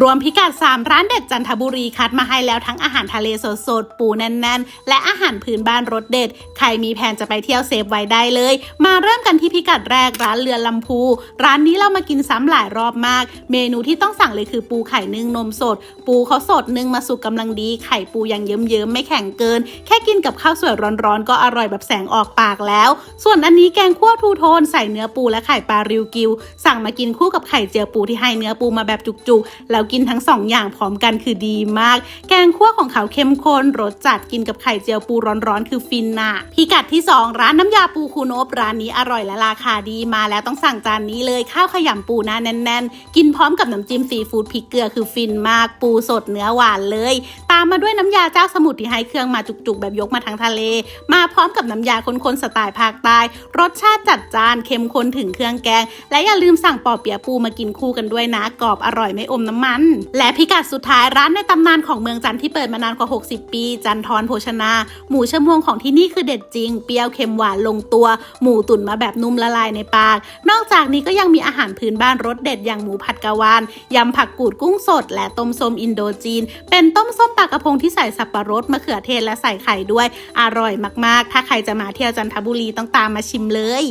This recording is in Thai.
รวมพิกัด 3 ร้านเด็ดจันทบุรีคัดมาให้แล้วทั้งอาหารทะเลสดๆ ปูแน่นๆ และอาหารพื้นบ้านรสเด็ด ใครมีแผนจะไปเที่ยวเซฟไว้ได้เลย มาเริ่มกันที่พิกัดแรกร้านเรือลำพู ร้านนี้เรามากินซ้ำหลายรอบมาก เมนูที่ต้องสั่งเลยคือปูไข่นึ่งนมสด ปูเขาสดนึ่งมาสุกกำลังดี ไข่ปูยังเยิ้มๆไม่แข็งเกิน แค่กินกับข้าวสวยร้อนๆ ก็อร่อยแบบแสงออกปากแล้ว ส่วนอันนี้แกงคั่วทูโทนใส่เนื้อปูและไข่ปลาริวกิว สั่งมากินคู่กับไข่เจียวปูที่ให้เนื้อปูมาแบบจุกๆแล้วกินทั้งสองอย่างพร้อมกันคือดีมาก แกงคั่วของเขาเข้มข้นรสจัดกินกับไข่เจียวปูร้อนๆ คือฟินน่ะพิกัดที่ 2 ร้านน้ำยาปูคูโนบร้านนี้อร่อยและราคาดีมาแล้วต้องสั่งจานนี้เลยข้าวขยำปูน้าแน่นๆ กินพร้อมกับน้ำจิ้มซีฟู้ดพริกเกลือคือฟินมากปูสดเนื้อหวานเลย ตามมาด้วยน้ำยาเจ้าสมุทรที่ให้เครื่องมาจุกๆ แบบยกมาทั้งทะเล มาพร้อมกับน้ำยาข้นๆสไตล์ภาคใต้รสชาติจัดจานเข้มข้นถึงเครื่องแกง และอย่าลืมสั่งปอเปียะปูมากินคู่กันด้วยนะกรอบอร่อยไม่อมน้ำมันและพิกัดสุดท้ายร้านในตำนานของเมืองจันที่เปิดมานานกว่า 60 ปี จันทรโภชนา หมูชะมวงของที่นี่คือเด็ดจริง เปรี้ยวเค็มหวานลงตัว หมูตุ๋นมาแบบนุ่มละลายในปาก นอกจากนี้ก็ยังมีอาหารพื้นบ้านรสเด็ดอย่างหมูผัดกะวานยำผักกูดกุ้งสด และต้มส้มอินโดจีน เป็นต้มส้มปลากระพงที่ใส่สับปะรดมะเขือเทศและใส่ไข่ด้วย อร่อยมากๆ ถ้าใครจะมาเที่ยวจันทบุรีต้องตามมาชิมเลย